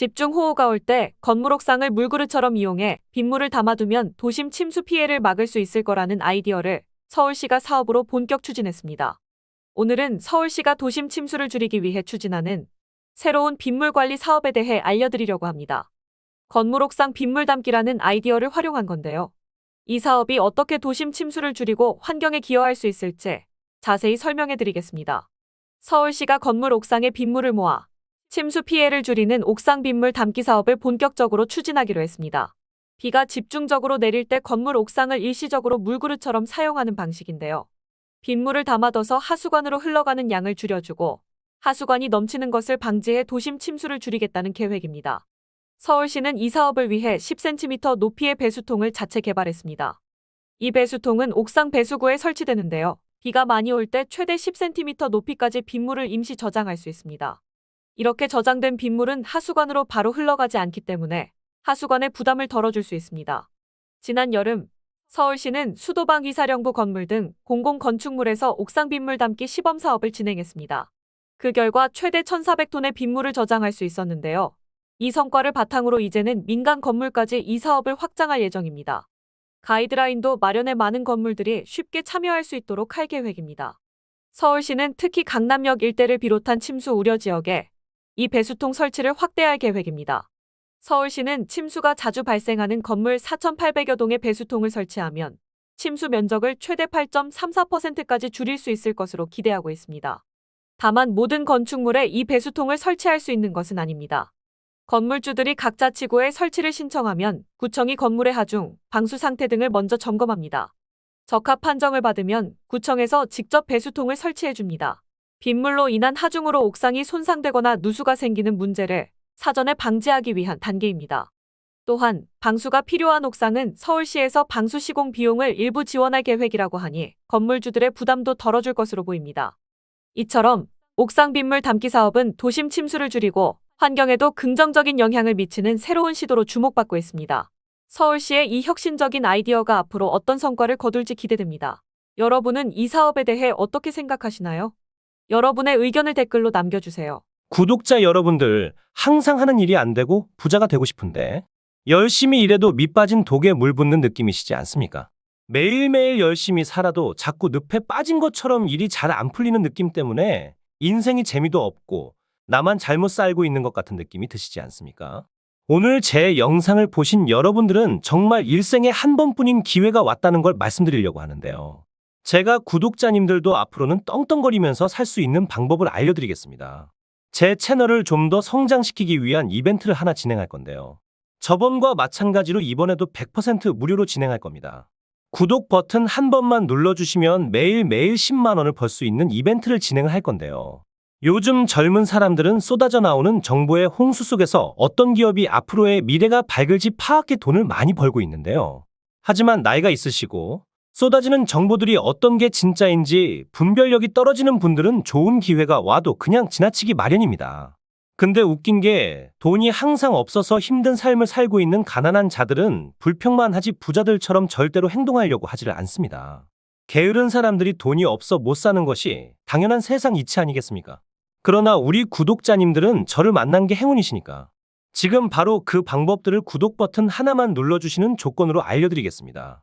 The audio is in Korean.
집중 호우가 올 때 건물 옥상을 물그릇처럼 이용해 빗물을 담아두면 도심 침수 피해를 막을 수 있을 거라는 아이디어를 서울시가 사업으로 본격 추진했습니다. 오늘은 서울시가 도심 침수를 줄이기 위해 추진하는 새로운 빗물 관리 사업에 대해 알려드리려고 합니다. 건물 옥상 빗물 담기라는 아이디어를 활용한 건데요. 이 사업이 어떻게 도심 침수를 줄이고 환경에 기여할 수 있을지 자세히 설명해 드리겠습니다. 서울시가 건물 옥상에 빗물을 모아 침수 피해를 줄이는 옥상 빗물 담기 사업을 본격적으로 추진하기로 했습니다. 비가 집중적으로 내릴 때 건물 옥상을 일시적으로 물그릇처럼 사용하는 방식인데요. 빗물을 담아둬서 하수관으로 흘러가는 양을 줄여주고 하수관이 넘치는 것을 방지해 도심 침수를 줄이겠다는 계획입니다. 서울시는 이 사업을 위해 10cm 높이의 배수통을 자체 개발했습니다. 이 배수통은 옥상 배수구에 설치되는데요. 비가 많이 올 때 최대 10cm 높이까지 빗물을 임시 저장할 수 있습니다. 이렇게 저장된 빗물은 하수관으로 바로 흘러가지 않기 때문에 하수관의 부담을 덜어줄 수 있습니다. 지난 여름 서울시는 수도방 이사령부 건물 등 공공 건축물에서 옥상 빗물 담기 시범 사업을 진행했습니다. 그 결과 최대 1,400톤의 빗물을 저장할 수 있었는데요. 이 성과를 바탕으로 이제는 민간 건물까지 이 사업을 확장할 예정입니다. 가이드라인도 마련해 많은 건물들이 쉽게 참여할 수 있도록 할 계획입니다. 서울시는 특히 강남역 일대를 비롯한 침수 우려 지역에 이 배수통 설치를 확대할 계획입니다. 서울시는 침수가 자주 발생하는 건물 4,800여 동의 배수통을 설치하면 침수 면적을 최대 8.34%까지 줄일 수 있을 것으로 기대하고 있습니다. 다만 모든 건축물에 이 배수통을 설치할 수 있는 것은 아닙니다. 건물주들이 각자 지구에 설치를 신청하면 구청이 건물의 하중, 방수 상태 등을 먼저 점검합니다. 적합 판정을 받으면 구청에서 직접 배수통을 설치해 줍니다. 빗물로 인한 하중으로 옥상이 손상되거나 누수가 생기는 문제를 사전에 방지하기 위한 단계입니다. 또한 방수가 필요한 옥상은 서울시에서 방수 시공 비용을 일부 지원할 계획이라고 하니 건물주들의 부담도 덜어줄 것으로 보입니다. 이처럼 옥상 빗물 담기 사업은 도심 침수를 줄이고 환경에도 긍정적인 영향을 미치는 새로운 시도로 주목받고 있습니다. 서울시의 이 혁신적인 아이디어가 앞으로 어떤 성과를 거둘지 기대됩니다. 여러분은 이 사업에 대해 어떻게 생각하시나요? 여러분의 의견을 댓글로 남겨주세요. 구독자 여러분들, 항상 하는 일이 안 되고 부자가 되고 싶은데, 열심히 일해도 밑 빠진 독에 물 붓는 느낌이시지 않습니까? 매일매일 열심히 살아도 자꾸 늪에 빠진 것처럼 일이 잘 안 풀리는 느낌 때문에 인생이 재미도 없고 나만 잘못 살고 있는 것 같은 느낌이 드시지 않습니까? 오늘 제 영상을 보신 여러분들은 정말 일생에 한 번뿐인 기회가 왔다는 걸 말씀드리려고 하는데요. 제가 구독자님들도 앞으로는 떵떵거리면서 살 수 있는 방법을 알려드리겠습니다. 제 채널을 좀 더 성장시키기 위한 이벤트를 하나 진행할 건데요. 저번과 마찬가지로 이번에도 100% 무료로 진행할 겁니다. 구독 버튼 한 번만 눌러주시면 매일매일 10만원을 벌 수 있는 이벤트를 진행을 할 건데요. 요즘 젊은 사람들은 쏟아져 나오는 정보의 홍수 속에서 어떤 기업이 앞으로의 미래가 밝을지 파악해 돈을 많이 벌고 있는데요. 하지만 나이가 있으시고 쏟아지는 정보들이 어떤 게 진짜인지 분별력이 떨어지는 분들은 좋은 기회가 와도 그냥 지나치기 마련입니다. 근데 웃긴 게 돈이 항상 없어서 힘든 삶을 살고 있는 가난한 자들은 불평만 하지 부자들처럼 절대로 행동하려고 하지를 않습니다. 게으른 사람들이 돈이 없어 못 사는 것이 당연한 세상 이치 아니겠습니까? 그러나 우리 구독자님들은 저를 만난 게 행운이시니까. 지금 바로 그 방법들을 구독 버튼 하나만 눌러주시는 조건으로 알려드리겠습니다.